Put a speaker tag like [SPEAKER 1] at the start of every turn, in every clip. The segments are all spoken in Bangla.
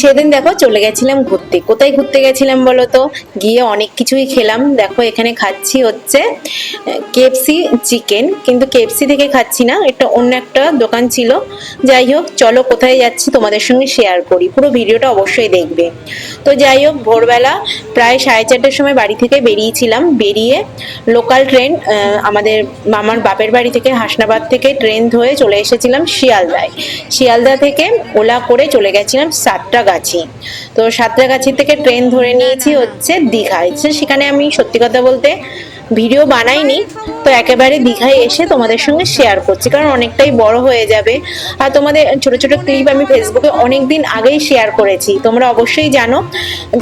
[SPEAKER 1] সেদিন দেখো চলে গেছিলাম ঘুরতে। কোথায় ঘুরতে গেছিলাম বলো তো? গিয়ে অনেক কিছুই খেলাম। দেখো এখানে খাচ্ছি হচ্ছে কেএফসি চিকেন কিন্তু কেএফসি থেকে খাচ্ছি না, এটা অন্য একটা দোকান ছিল। যাই হোক, চলো কোথায় যাচ্ছি তোমাদের সঙ্গে শেয়ার করি। পুরো ভিডিওটা অবশ্যই দেখবে। তো যাই হোক, ভোরবেলা প্রায় সাড়ে চারটের সময় বাড়ি থেকে বেরিয়েছিলাম। বেরিয়ে লোকাল ট্রেন আমাদের আমার বাপের বাড়ি থেকে হাসনাবাদ থেকে ট্রেন ধরে চলে এসেছিলাম শিয়ালদায়। শিয়ালদা থেকে ওলা করে চলে গেছিলাম সাতটাগাছি তো সাতটাগাছি থেকে ট্রেন ধরে নিয়েছি হচ্ছে দীঘায় সেখানে আমি সত্যি কথা বলতে ভিডিও বানাইনি, তো একেবারে দীঘায় এসে তোমাদের সঙ্গে শেয়ার করছি। কারণ অনেকটাই বড় হয়ে যাবে। আর তোমাদের ছোট ছোট ক্লিপ আমি ফেসবুকে অনেক দিন আগেই শেয়ার করেছি। তোমরা অবশ্যই জানো,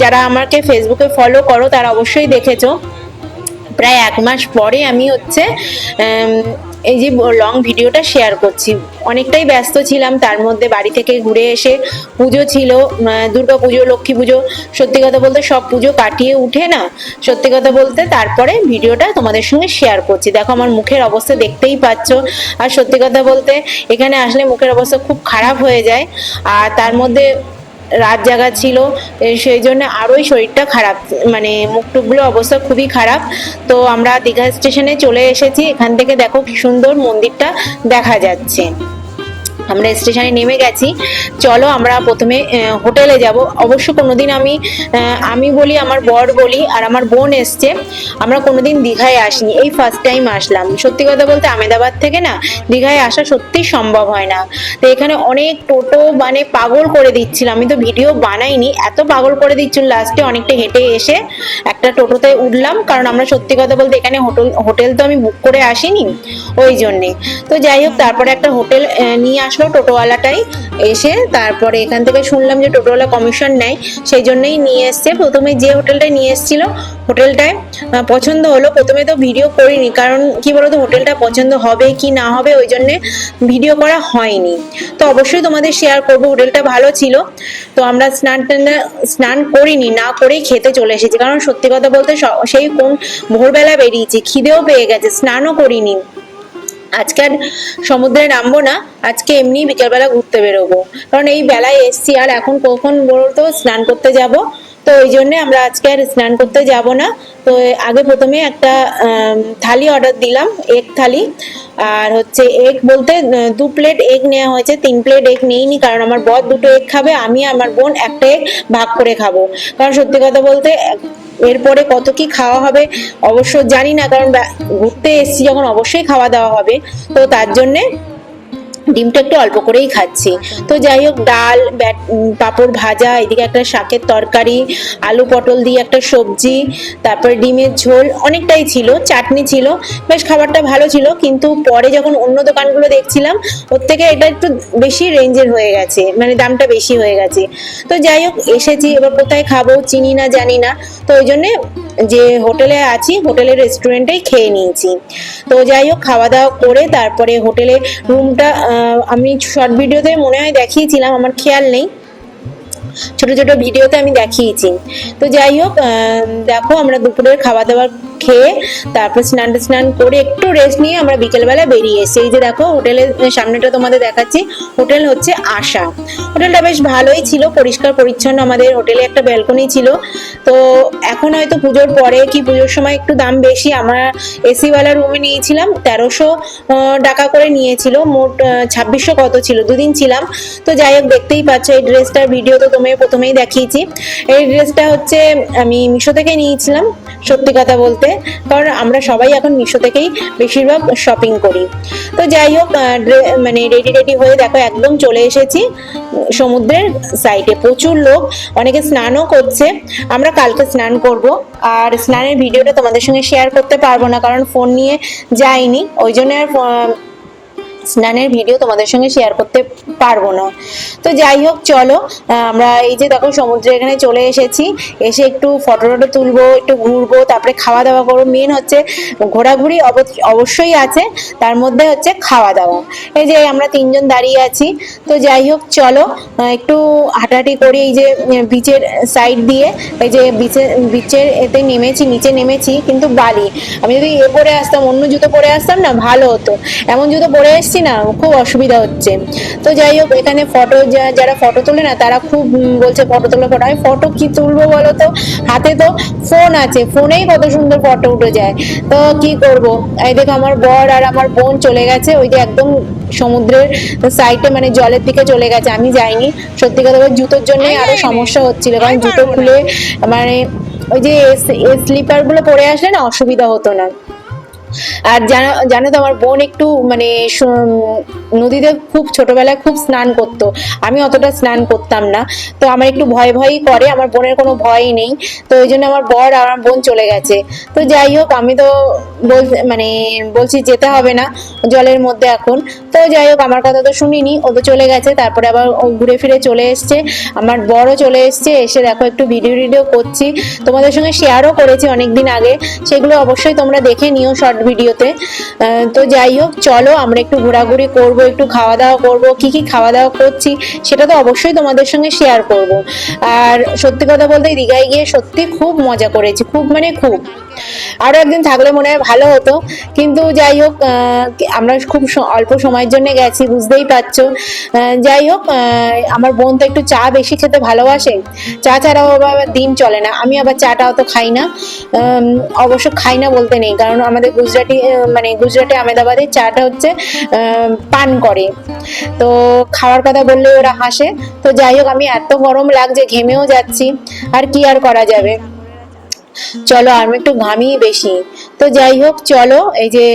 [SPEAKER 1] যারা আমাকে ফেসবুকে ফলো করো, তারা অবশ্যই দেখেছ। প্রায় এক মাস পরে আমি হচ্ছে এই যে লং ভিডিওটা শেয়ার করছি। অনেকটাই ব্যস্ত ছিলাম, তার মধ্যে বাড়ি থেকে ঘুরে এসে পুজো ছিল দুর্গা পুজো, লক্ষ্মী পুজো, সত্যি কথা বলতে সব পুজো কাটিয়ে উঠে না, সত্যি কথা বলতে তারপরে ভিডিওটা তোমাদের সঙ্গে শেয়ার করছি। দেখো আমার মুখের অবস্থা দেখতেই পাচ্ছ, আর সত্যি কথা বলতে এখানে আসলে মুখের অবস্থা খুব খারাপ হয়ে যায়, আর তার মধ্যে রাত জাগা ছিল সেই জন্য আরোই শরীরটা খারাপ মানে মুখ টুকগুলো অবস্থা খুবই খারাপ। তো আমরা দীঘা স্টেশনে চলে এসেছি, এখান থেকে দেখো কি সুন্দর মন্দিরটা দেখা যাচ্ছে। আমরা স্টেশনে নেমে গেছি। চলো আমরা প্রথমে হোটেলে যাব। অবশ্য কোনোদিন আমি আমি বলি, আমার বর বলি, আর আমার বোন এসছে। আমরা কোনোদিন দীঘায় আসিনি। এই ফার্স্ট টাইম আসলাম। সত্যি কথা বলতে আমেদাবাদ থেকে না, দীঘায় আসা সত্যি সম্ভব হয় না। তো এখানে অনেক টোটো মানে পাগল করে দিচ্ছিল। আমি তো ভিডিও বানাইনি। এত পাগল করে দিচ্ছিল লাস্টে অনেকটা হেঁটে এসে একটা টোটোতে উঠলাম। কারণ আমরা সত্যি কথা বলতে এখানে হোটেল হোটেল তো আমি বুক করে আসিনি। ওই জন্যে। তো যাই হোক, তারপরে একটা হোটেল নিয়ে নিয়ে আসলো টোটোওয়ালাটাই এসে তারপরে এখান থেকে শুনলাম যে টোটোওয়ালা কমিশন নেয়, সেই জন্যই নিয়ে এসছে। প্রথমে যে হোটেলটায় নিয়ে এসেছিল, হোটেলটায় পছন্দ হলো। প্রথমে তো ভিডিও করিনি, কারণ কি বলতো, হোটেলটা পছন্দ হবে কি না হবে, ওই জন্যে ভিডিও করা হয়নি। তো অবশ্যই তোমাদের শেয়ার করব, হোটেলটা ভালো ছিল। তো আমরা স্নান স্নান করিনি, না করেই খেতে চলে এসেছি। কারণ সত্যি কথা বলতে সেই কোন ভোরবেলা বেরিয়েছি, খিদেও পেয়ে গেছে, স্নানও করিনি। আজকে আর সমুদ্রে নামবো না, আজকে এমনি বিকেলবেলা ঘুরতে বেরোবো। কারণ এই বেলায় এসছি আর এখন কখন বলতো, স্নান করতে যাব। তো ওই জন্য আমরা আজকে আর স্নান করতে যাব না। তো আগে প্রথমে একটা থালি অর্ডার দিলাম, এগ থালি। আর হচ্ছে এগ বলতে দু প্লেট এগ নেওয়া হয়েছে, তিন প্লেট এগ নেইনি, কারণ আমার বর দুটো এগ খাবে, আমি আমার বোন একটা এগ ভাগ করে খাব। কারণ সত্যি কথা বলতে এরপরে কত কি খাওয়া হবে অবশ্য জানি না, কারণ ঘুরতে এসছি যখন অবশ্যই খাওয়া দাওয়া হবে। তো তার জন্যে ডিমটা একটু অল্প করেই খাচ্ছি। তো যাই হোক, ডাল পাঁপড় ভাজা, এদিকে একটা শাকের তরকারি, আলু পটল দিয়ে একটা সবজি, তারপর ডিমের ঝোল, অনেকটাই ছিল, চাটনি ছিল, বেশ খাবারটা ভালো ছিল, কিন্তু পরে যখন অন্য দোকানগুলো দেখছিলাম, ওর থেকে এটা একটু বেশি রেঞ্জের হয়ে গেছে মানে দামটা বেশি হয়ে গেছে। তো যাই হোক, এসেছি, এবার কোথায় খাব, চিনি না, জানি না, তো ওই জন্যে যে হোটেলে আছি, হোটেলের রেস্টুরেন্টেই খেয়ে নিয়েছি। তো যাই হোক খাওয়া দাওয়া করে তারপরে হোটেলে রুমটা আমি শর্ট ভিডিওতে মনে হয় দেখিয়েছিলাম, আমার খেয়াল নেই। ছোট ছোট ভিডিওতে আমি দেখিয়েছি। তো যাই হোক দেখো আমরা দুপুরের খাওয়া দাওয়া খেয়ে তারপর স্নান স্নান করে একটু রেস্ট নিয়ে আমরা বিকেলবেলা বেরিয়ে এসেছি। এই যে দেখো, হোটেলের সামনেটা তোমাদের দেখাচ্ছি। হোটেল হচ্ছে আশা। হোটেলটা বেশ ভালোই ছিল, পরিষ্কার, পরিচ্ছন্ন। আমাদের হোটেলে একটা ব্যালকনি ছিল। তো এখন হয়তো পুজোর পরে কি পুজোর সময় একটু দাম বেশি, আমরা এসিওয়ালা রুমে নিয়েছিলাম, তেরোশো টাকা করে নিয়েছিল। মোট ছাব্বিশশো কত ছিল? দুদিন ছিলাম। তো যাই হোক, দেখতেই পাচ্ছ, এই ড্রেসটার ভিডিও তো তুমি প্রথমেই দেখিয়েছি। এই ড্রেসটা হচ্ছে, আমি মিশো থেকে নিয়েছিলাম, সত্যি কথা বলতে। কারণ আমরা সবাই এখন মিশো থেকেই বেশিরভাগ শপিং করি। তো যাই হোক মানে রেডি রেডি হয়ে দেখো, একদম চলে এসেছি সমুদ্রের সাইডে প্রচুর লোক, অনেকে স্নানও করছে। আমরা কালকে স্নান করব। আর স্নানের ভিডিওটা তোমাদের সঙ্গে শেয়ার করতে পারব না, কারণ ফোন নিয়ে যাইনি। ওই জন্য আর স্নানের ভিডিও তোমাদের সঙ্গে শেয়ার করতে পারব না। তো যাই হোক, চলো আমরা এই যে দেখো সমুদ্রে এখানে চলে এসেছি। এসে একটু ফটো টটো তুলবো, একটু ঘুরবো, তারপরে খাওয়া দাওয়া করব। মেন হচ্ছে ঘোরাঘুরি অবশ্যই আছে, তার মধ্যে হচ্ছে খাওয়া দাওয়া এই যে আমরা তিনজন দাঁড়িয়ে আছি। তো যাই হোক, চলো একটু হাঁটাহাঁটি করি এই যে বিচের সাইড দিয়ে। এই যে বিচের বিচের এতে নেমেছি, নিচে নেমেছি, কিন্তু বালি। আমি যদি এ পরে আসতাম, অন্য জুতো পরে আসতাম না, ভালো হতো। এমন জুতো পরে এসেছি এসেছি না খুব অসুবিধা হচ্ছে। তো যাই হোক এখানে ফটো যারা ফটো তোলে না তারা খুব বলছে ফটো তোলো ফটো আমি ফটো কি তুলবো বলো তো? হাতে তো ফোন আছে ফোনেই কত সুন্দর ফটো উঠে যায়। তো কি করব? এই দেখো আমার বর আর আমার বোন চলে গেছে ওই যে একদম সমুদ্রের সাইডে মানে জলের দিকে চলে গেছে আমি যাইনি। সত্যি কথা বলতে জুতোর জন্য আরও সমস্যা হচ্ছিল কারণ জুতো খুলে মানে ওই যে স্লিপারগুলো পরে আসলে না অসুবিধা হতো না। আর জানো জানো তো আমার বোন একটু মানে নদীতে খুব ছোটবেলায় খুব স্নান করতো। আমি অতটা স্নান করতাম না। তো আমার একটু ভয় ভয়ই করে, আমার বোনের কোনো ভয়ই নেই। তো ওই জন্য আমার বর আর আমার বোন চলে গেছে। তো যাই হোক, আমি তো বল মানে বলছি যেতে হবে না, জলের মধ্যে এখন। তো যাই হোক, আমার কথা তো শুনিনি, ও তো চলে গেছে, তারপরে আবার ও ঘুরে ফিরে চলে এসছে। আমার বড়ও চলে এসছে, এসে দেখো একটু ভিডিও টিডিও করছি। তোমাদের সঙ্গে শেয়ারও করেছি অনেকদিন আগে, সেগুলো অবশ্যই তোমরা দেখে নিও শর্ট ভিডিওতে আহ, তো যাই হোক চলো আমরা একটু ঘোরাঘুরি করব একটু খাওয়া দাওয়া করব কি কি খাওয়া দাওয়া করছি সেটা তো অবশ্যই তোমাদের সঙ্গে শেয়ার করব। আর সত্যি কথা বলতে দীঘায় গিয়ে সত্যি খুব মজা করেছি খুব মানে খুব। আরও একদিন থাকলে মনে হয় ভালো হতো। কিন্তু যাই হোক আমরা খুব অল্প সময়ের জন্য গেছি, বুঝতেই পারছ। যাই হোক আমার বোন তো একটু চা বেশি খেতে ভালোবাসে। চা ছাড়াও আবার দিন চলে না। আমি আবার চাটা অত খাই না। অবশ্য খাই না বলতে নেই। কারণ আমাদের গুজরাটি মানে গুজরাটে, আহমেদাবাদে চাটা হচ্ছে পান করে। তো খাওয়ার কথা বললে ওরা হাসে। তো যাই হোক, আমি এত গরম লাগছে, ঘেমেও যাচ্ছি। আর কি আর করা যাবে? চলো আমি একটু ঘামি বেশি। তো যাই হোক, চলো, এই যে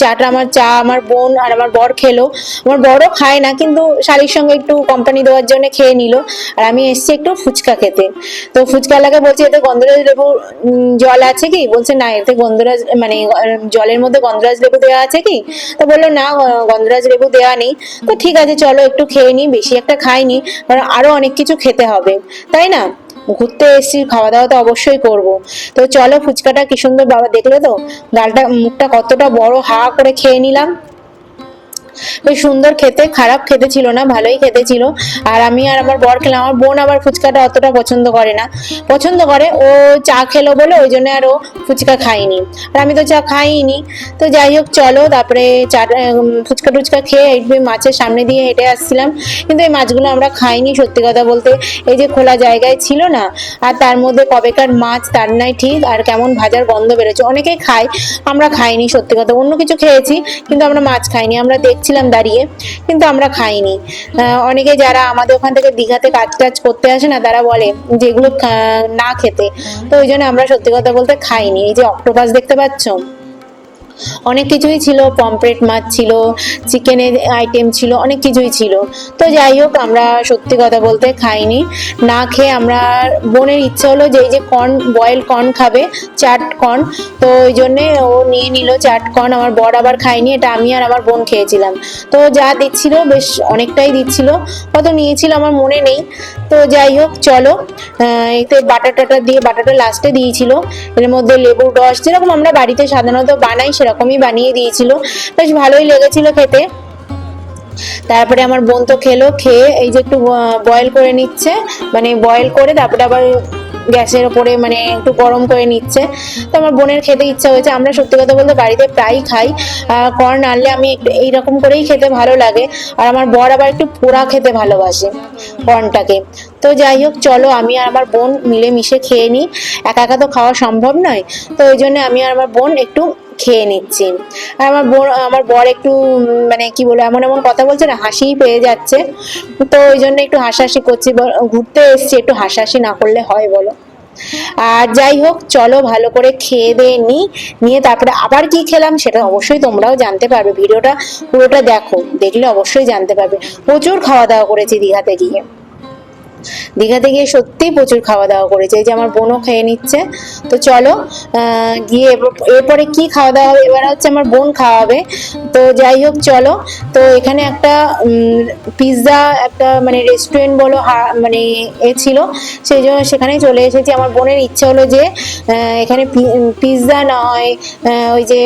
[SPEAKER 1] চাটা আমার চা, আমার বোন আর আমার বর খেলো। আমার বড়ও খায় না, কিন্তু শালির সঙ্গে একটু কোম্পানি দেওয়ার জন্য খেয়ে নিল। আর আমি এসছি একটু ফুচকা খেতে। তো ফুচকা লাগে বলছে, এতে গন্ধরাজ লেবু জল আছে কি? বলছে, না, এতে গন্ধরাজ মানে জলের মধ্যে গন্ধরাজ লেবু দেওয়া আছে কি? তো বলল, না গন্ধরাজ লেবু দেওয়া নেই। তো ঠিক আছে, চলো, একটু খেয়ে নিই, বেশি একটা খাইনি, কারণ আরও অনেক কিছু খেতে হবে। তাই না? ঘুরতে এসেছি খাওয়া দাওয়া তো অবশ্যই করব। তো চলো ফুচকাটা কি সুন্দর বাবা, দেখলে তো? ডালটা, মুখটা কতটা বড় হা করে খেয়ে নিলাম। বেশ সুন্দর খেতে খারাপ খেতে ছিল না ভালোই খেতে ছিল। আর আমি আর আমার বর খেলাম আমার বোন আবার ফুচকাটা অতটা পছন্দ করে না। পছন্দ করে ও চা খেলো বলে ওই জন্য আর ও ফুচকা খাইনি আর আমি তো চা খাইনি। তো যাই হোক চলো তারপরে উম, ফুচকা টুচকা খেয়ে মাছের সামনে দিয়ে হেঁটে আসছিলাম। কিন্তু এই মাছগুলো আমরা খাইনি সত্যি কথা বলতে। এই যে খোলা জায়গায় ছিল না আর তার মধ্যে কবেকার মাছ তার নাই ঠিক আর কেমন ভাজার গন্ধ বেরোচ্ছে। অনেকেই খায় আমরা খাইনি সত্যি কথা। অন্য কিছু খেয়েছি কিন্তু আমরা মাছ খাইনি। আমরা দেখছিলাম দাঁড়িয়ে, কিন্তু আমরা খাইনি। অনেকে যারা আমাদের ওখান থেকে দীঘাতে কাজ টাজ করতে আসে না, তারা বলে যেগুলো না খেতে। তো ওই জন্য আমরা সত্যি কথা বলতে খাইনি। এই যে অক্টোপাস দেখতে পাচ্ছ? অনেক কিছুই ছিল পমপ্লেট মাছ ছিল চিকেনের আইটেম ছিল, অনেক কিছুই ছিল। তো যাই হোক, আমরা সত্যি কথা বলতে খাইনি। না খেয়ে আমরা, বোনের ইচ্ছে হলো যে এই যে কর্ন বয়েল কর্ন খাবে চাট কর্ন তো ওই জন্যে ও নিয়ে নিল চাট কর্ন আমার বর আবার খাইনি এটা আমি আর আমার বোন খেয়েছিলাম। তো যা দিচ্ছিল, বেশ অনেকটাই দিচ্ছিল কত নিয়েছিল আমার মনে নেই। তো যাই হোক, চলো। এতে বাটার টাটার দিয়ে বাটারটা লাস্টে দিয়েছিল। এর মধ্যে লেবুর রস, যেরকম আমরা বাড়িতে সাধারণত বানাই সেরকমই বানিয়ে দিয়েছিল। বেশ ভালোই লেগেছিল খেতে। তারপরে আমার বোন তো খেলো, খেয়ে এই যে একটু বয়েল করে নিচ্ছে। মানে বয়েল করে তারপরে আবার গ্যাসের ওপরে মানে একটু গরম করে নিচ্ছে। তো আমার বোনের খেতে ইচ্ছা হয়েছে। আমরা সত্যি কথা বলতে বাড়িতে প্রায়ই খাই। কর্ন আনলে আমি এইরকম করেই খেতে ভালো লাগে। আর আমার বর আবার একটু পোড়া খেতে ভালোবাসে কর্নটাকে তো যাই হোক, চলো আমি আর আমার বোন মিলে মিশে খেয়ে নিই। একা একা তো খাওয়া সম্ভব নয়। তো ওই জন্য আমি আর আমার বোন একটু খেয়ে নিচ্ছি। আর আমার বোন আমার বর একটু মানে কি বলে এমন এমন কথা বলছে না, হাসিই পেয়ে যাচ্ছে। তো ওই জন্য একটু হাসাহাসি করছি ঘুরতে এসছি, একটু হাসাহাসি না করলে হয় বলো। আর যাই হোক, চলো ভালো করে খেয়ে দিয়ে নিই নিয়ে তারপরে আবার কি খেলাম সেটা অবশ্যই তোমরাও জানতে পারবে। ভিডিওটা পুরোটা দেখো, দেখলে অবশ্যই জানতে পারবে। প্রচুর খাওয়া দাওয়া করেছি দীঘাতে গিয়ে। দীঘাতে গিয়ে সত্যিই প্রচুর খাওয়া দাওয়া করেছে। এই যে আমার বোনও খেয়ে নিচ্ছে। তো চলো গিয়ে এরপরে কি খাওয়া দাওয়া হবে? এবার হচ্ছে আমার বোন খাওয়াবে। তো যাই হোক, চলো। তো এখানে একটা পিৎজা একটা মানে রেস্টুরেন্ট বলো মানে এ ছিল। সেই জন্য সেখানে চলে এসেছি। আমার বোনের ইচ্ছে হলো যে এখানে পিৎজা নয় ওই যে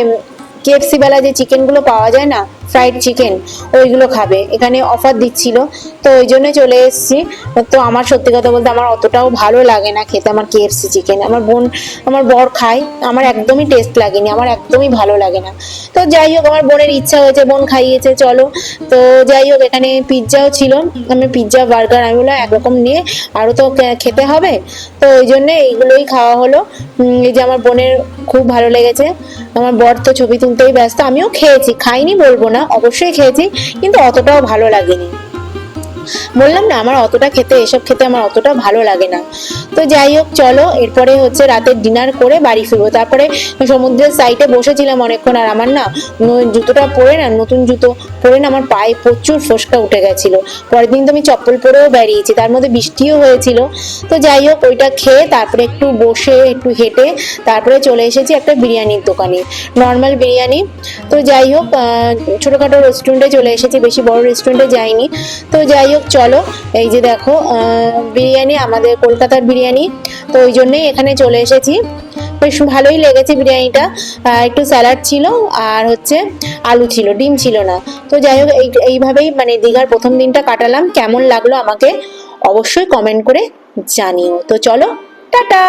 [SPEAKER 1] কেএফসি বেলা যে চিকেনগুলো পাওয়া যায় না ফ্রাইড চিকেন ওইগুলো খাবে। এখানে অফার দিচ্ছিল, তো ওই জন্য চলে এসেছি। তো আমার সত্যি কথা বলতে আমার অতটাও ভালো লাগে না খেতে, আমার কেএফসি চিকেন আমার বোন, আমার বর খায়, আমার একদমই টেস্ট লাগেনি, আমার একদমই ভালো লাগে না। তো যাই হোক, আমার বোনের ইচ্ছা হয়েছে, বোন খাইয়েছে, চলো। তো যাই হোক, এখানে পিৎজাও ছিল, আমি পিৎজা বার্গার আমি বললাম একরকম নিয়ে আরও তো খেতে হবে। তো ওই জন্যে এইগুলোই খাওয়া হলো। এই যে আমার বোনের খুব ভালো লেগেছে। আমার বর তো ছবি তুলতেই ব্যস্ত, আমিও খেয়েছি, খাইনি বলব না। অবশ্যই খেয়েছি কিন্তু অতটাও ভালো লাগেনি। বললাম না, আমার অতটা খেতে, এসব খেতে আমার অতটা ভালো লাগে না। তো যাই হোক, চলো, এরপরে হচ্ছে রাতের ডিনার করে বাড়ি ফিরবো। তারপরে সমুদ্রের সাইডে বসেছিলাম অনেকক্ষণ, আর আমার না জুতোটা পরে না, নতুন জুতো পরে না আমার পায়ে প্রচুর ফোসকা উঠে গেছিল। পরের দিন তো আমি চপ্পল পরেও বেরিয়েছি, তার মধ্যে বৃষ্টিও হয়েছিল। তো যাই হোক, ওইটা খেয়ে তারপরে একটু বসে, একটু হেঁটে তারপরে চলে এসেছি একটা বিরিয়ানির দোকানে নর্মাল বিরিয়ানি। তো যাই হোক ছোটোখাটো রেস্টুরেন্টে চলে এসেছি, বেশি বড় রেস্টুরেন্টে যাইনি। তো যাই হোক, চলো। এই যে দেখো বিরিয়ানি, আমাদের কলকাতার বিরিয়ানি। তো ওই জন্যেই এখানে চলে এসেছি। বেশ ভালোই লেগেছে বিরিয়ানিটা। একটু স্যালাড ছিল আর হচ্ছে আলু ছিল, ডিম ছিল না। তো যাই হোক, এই, এইভাবেই মানে দীঘার প্রথম দিনটা কাটালাম। কেমন লাগল আমাকে অবশ্যই কমেন্ট করে জানিও। তো চলো, টাটা!